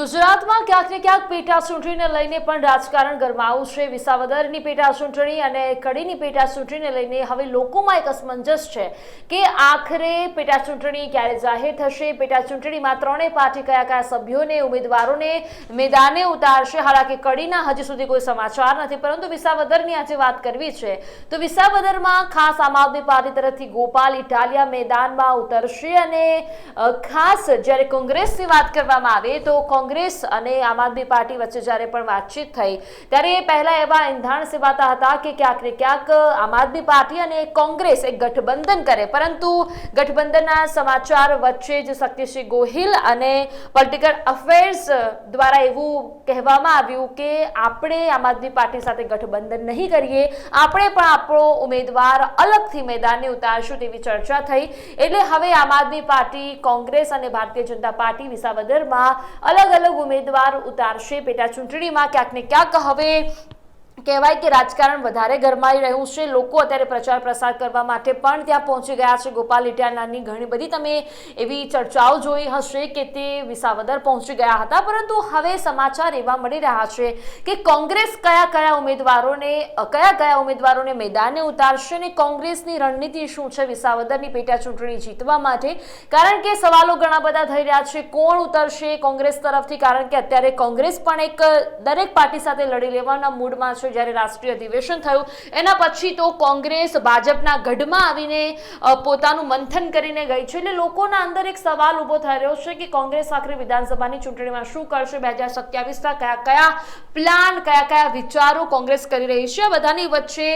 ગુજરાતમાં ક્યાંક ને ક્યાંક પેટા ચૂંટણીને લઈને પણ રાજકારણ ગરમાવું છે. વિસાવદરની પેટા ચૂંટણી અને કડીની પેટા ચૂંટણીને લઈને હવે લોકોમાં એક અસમંજસ છે કે આખરે પેટા ચૂંટણી ક્યારે જાહેર થશે? પેટા ચૂંટણીમાં ત્રણેય પાર્ટી કયા કયા સભ્યોને, ઉમેદવારોને મેદાને ઉતારશે? હાલાકી કડીના હજી સુધી કોઈ સમાચાર નથી, પરંતુ વિસાવદરની આજે વાત કરવી છે. તો વિસાવદરમાં ખાસ આમ આદમી પાર્ટી તરફથી ગોપાલ ઇટાલિયા મેદાનમાં ઉતરશે અને ખાસ જ્યારે કોંગ્રેસની વાત કરવામાં આવે તો કોંગ્રેસ અને આમ આદમી પાર્ટી વચ્ચે જ્યારે પણ વાતચીત થઈ, ત્યારે પહેલા એવા એંધાણ સેવાતા હતા કે ક્યાંક ને ક્યાંક આમ આદમી પાર્ટી અને કોંગ્રેસ એક ગઠબંધન કરે. પરંતુ ગઠબંધનના સમાચાર વચ્ચે જ શક્તિસિંહ ગોહિલ અને પોલિટિકલ અફેર્સ દ્વારા એવું કહેવામાં આવ્યું કે આપણે આમ આદમી પાર્ટી સાથે ગઠબંધન નહીં કરીએ, આપણે પણ આપણો ઉમેદવાર અલગથી મેદાને ઉતારશું તેવી ચર્ચા થઈ. એટલે હવે આમ આદમી પાર્ટી કોંગ્રેસ અને ભારતીય જનતા પાર્ટી વિસાવદરમાં અલગ અલગ ઉમેદવાર ઉતારશે. પેટા ચૂંટણીમાં ક્યાંક ને ક્યાંક હવે કહેવાય કે રાજકારણ વધારે ગરમાઈ રહ્યું છે. લોકો અત્યારે પ્રચાર પ્રસાર કરવા માટે પણ ત્યાં પહોંચી ગયા છે. ગોપાલ ઇટાલિયાની ઘણી બધી તમે એવી ચર્ચાઓ જોઈ હશે કે તે વિસાવદર પહોંચી ગયા હતા. પરંતુ હવે સમાચાર એવા મળી રહ્યા છે કે કોંગ્રેસ કયા કયા ઉમેદવારોને, કયા કયા ઉમેદવારોને મેદાને ઉતારશે અને કોંગ્રેસની રણનીતિ શું છે વિસાવદરની પેટા ચૂંટણી જીતવા માટે? કારણ કે સવાલો ઘણા બધા થઈ રહ્યા છે. કોણ ઉતરશે કોંગ્રેસ તરફથી? કારણ કે અત્યારે કોંગ્રેસ પણ એક દરેક પાર્ટી સાથે લડી લેવાના મૂડમાં છે. જ્યારે રાષ્ટ્રીય અધિવેશન થયું, એના પછી તો કોંગ્રેસ ભાજપના ગઢમાં આવીને પોતાનું મંથન કરીને ગઈ છે. એટલે લોકોના અંદર એક સવાલ ઊભો થઈ રહ્યો છે કે કોંગ્રેસ આખરે વિધાનસભાની ચૂંટણીમાં શું કરશે? બે હજાર સત્યાવીસના કયા કયા પ્લાન કયા કયા વિચારો કોંગ્રેસ કરી રહી છે? બધાની વચ્ચે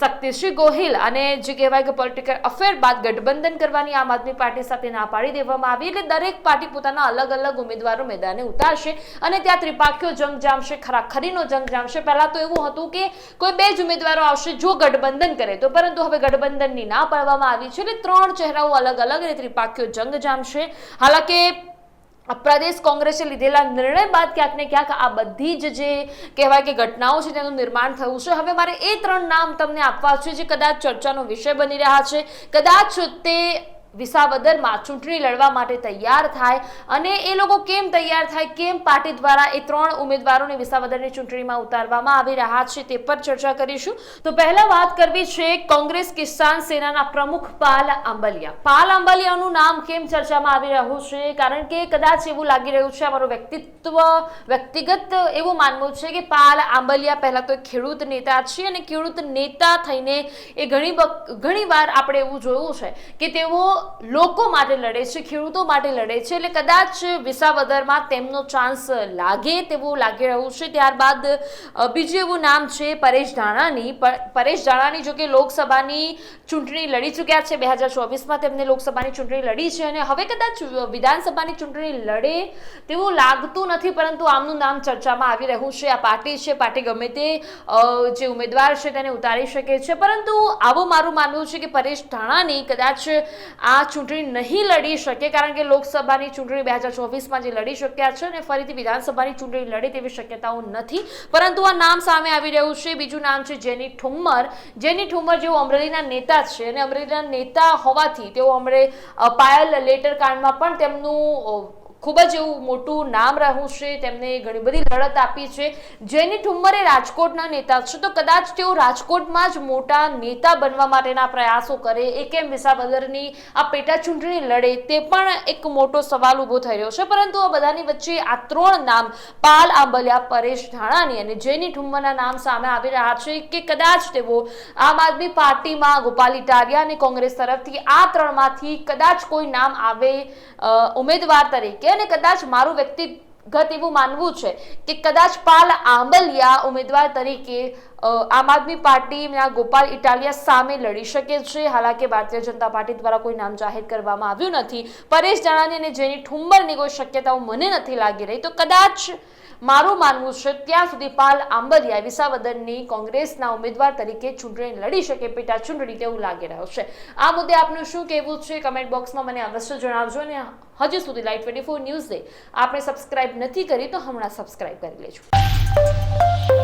શક્તિશ્રી ગોહિલ અને જે કહેવાય કે પોલિટિકલ અફેર બાદ ગઠબંધન કરવાની આમ આદમી પાર્ટી સાથે ના પાડી દેવામાં આવી. એટલે દરેક પાર્ટી પોતાના અલગ અલગ ઉમેદવારો મેદાને ઉતારશે અને ત્યાં ત્રિપાખીઓ જંગ જામશે, ખરાખરીનો જંગ જામશે. પહેલાં તો એવું હતું કે કોઈ બે જ ઉમેદવારો આવશે જો ગઠબંધન કરે તો. પરંતુ હવે ગઠબંધનની ના પાડવામાં આવી છે એટલે ત્રણ ચહેરાઓ અલગ અલગ અને ત્રિપાખીઓ જંગ જામશે. હાલાકે પ્રદેશ કોંગ્રેસે લીધેલા નિર્ણય બાદ ક્યાંક ને ક્યાંક આ બધી જ જે કહેવાય કે ઘટનાઓ છે તેનું નિર્માણ થયું છે. હવે મારે એ ત્રણ નામ તમને આપવા છે જે કદાચ ચર્ચાનો વિષય બની રહ્યા છે. કદાચ તે વિસાવદરમાં ચૂંટણી લડવા માટે તૈયાર થાય અને એ લોકો કેમ તૈયાર થાય, કેમ પાર્ટી દ્વારા એ ત્રણ ઉમેદવારોને વિસાવદરની ચૂંટણીમાં ઉતારવામાં આવી રહ્યા છે તે પર ચર્ચા કરીશું. તો પહેલા વાત કરવી છે કોંગ્રેસ કિસાન સેનાના પ્રમુખ પાલ આંબલિયા. પાલ આંબલિયાનું નામ કેમ ચર્ચામાં આવી રહ્યું છે? કારણ કે કદાચ એવું લાગી રહ્યું છે, અમારું વ્યક્તિત્વ, વ્યક્તિગત એવું માનવું છે કે પાલ આંબલિયા પહેલા તો ખેડૂત નેતા છે અને ખેડૂત નેતા થઈને એ ઘણી ઘણી વાર આપણે એવું જોયું છે કે તેઓ લોકો માટે લડે છે, ખેડૂતો માટે લડે છે, એટલે કદાચ વિસાવદરમાં તેમનો ચાન્સ લાગે તેવું લાગી રહ્યું છે. ત્યારબાદ બીજું એવું નામ છે પરેશ ધાણાની પરેશ ધાણાની જો કે લોકસભાની ચૂંટણી લડી ચૂક્યા છે. બે હજાર ચોવીસમાં તેમને લોકસભાની ચૂંટણી લડી છે અને હવે કદાચ વિધાનસભાની ચૂંટણી લડે તેવું લાગતું નથી, પરંતુ આમનું નામ ચર્ચામાં આવી રહ્યું છે. આ પાર્ટી છે, પાર્ટી ગમે તે જે ઉમેદવાર છે તેને ઉતારી શકે છે. પરંતુ આવું મારું માનવું છે કે પરેશ ધાણાની કદાચ આ ચૂંટણી નહીં લડી શકે કારણ કે લોકસભાની ચૂંટણી બે હજાર ચોવીસમાં જે લડી શક્યા છે અને ફરીથી વિધાનસભાની ચૂંટણી લડે તેવી શક્યતાઓ નથી. પરંતુ આ નામ સામે આવી રહ્યું છે. બીજું નામ છે જેની ઠુમ્મર. જેની ઠુમ્મર જેઓ અમરેલીના નેતા છે અને અમરેલીના નેતા હોવાથી તેઓ અમરે પાયલ લેટર કાંડમાં પણ તેમનું ખૂબ જ એવું મોટું નામ રહ્યું છે, તેમને ઘણી બધી લડત આપી છે. જેની ઠુમ્મરે રાજકોટના નેતા છે, તો કદાચ તેઓ રાજકોટમાં જ મોટા નેતા બનવા માટેના પ્રયાસો કરે, એ કેમ વિસાવદરની આ પેટા ચૂંટણી લડે, તે પણ એક મોટો સવાલ ઊભો થઈ રહ્યો છે. પરંતુ આ બધાની વચ્ચે આ ત્રણ નામ, પાલ આંબલિયા, પરેશ ધાણાની અને જેની ઠુમ્મરના નામ સામે આવી રહ્યા છે કે કદાચ તેઓ આમ આદમી પાર્ટીમાં ગોપાલ ઇટાલિયા અને કોંગ્રેસ તરફથી આ ત્રણમાંથી કદાચ કોઈ નામ આવે ઉમેદવાર તરીકે અને કદાચ મારું વ્યક્તિગત એવું માનવું છે કે કદાચ પાલ આંબલિયા ઉમેદવાર તરીકે આમ આદમી પાર્ટીના ગોપાલ ઇટાલિયા સામે લડી શકે છે. હાલાકે ભારતીય જનતા પાર્ટી દ્વારા કોઈ નામ જાહેર કરવામાં આવ્યું નથી. પરેશ જાણાની અને જેની ઠુંબરની કોઈ શક્યતાઓ મને નથી લાગી રહી, તો કદાચ મારું માનવું છે ત્યાં સુધી પાલ આંબલિયા વિસાવદરની કોંગ્રેસના ઉમેદવાર તરીકે ચૂંટણી લડી શકે પેટા ચૂંટણી તેવું લાગી રહ્યું છે. આ મુદ્દે આપનું શું કહેવું છે? કમેન્ટ બોક્સમાં મને અવશ્ય જણાવજો અને હજુ સુધી લાઈટ ટ્વેન્ટી ફોર ન્યૂઝે આપણે સબસ્ક્રાઇબ નથી કરી તો હમણાં સબસ્ક્રાઇબ કરી લેજો.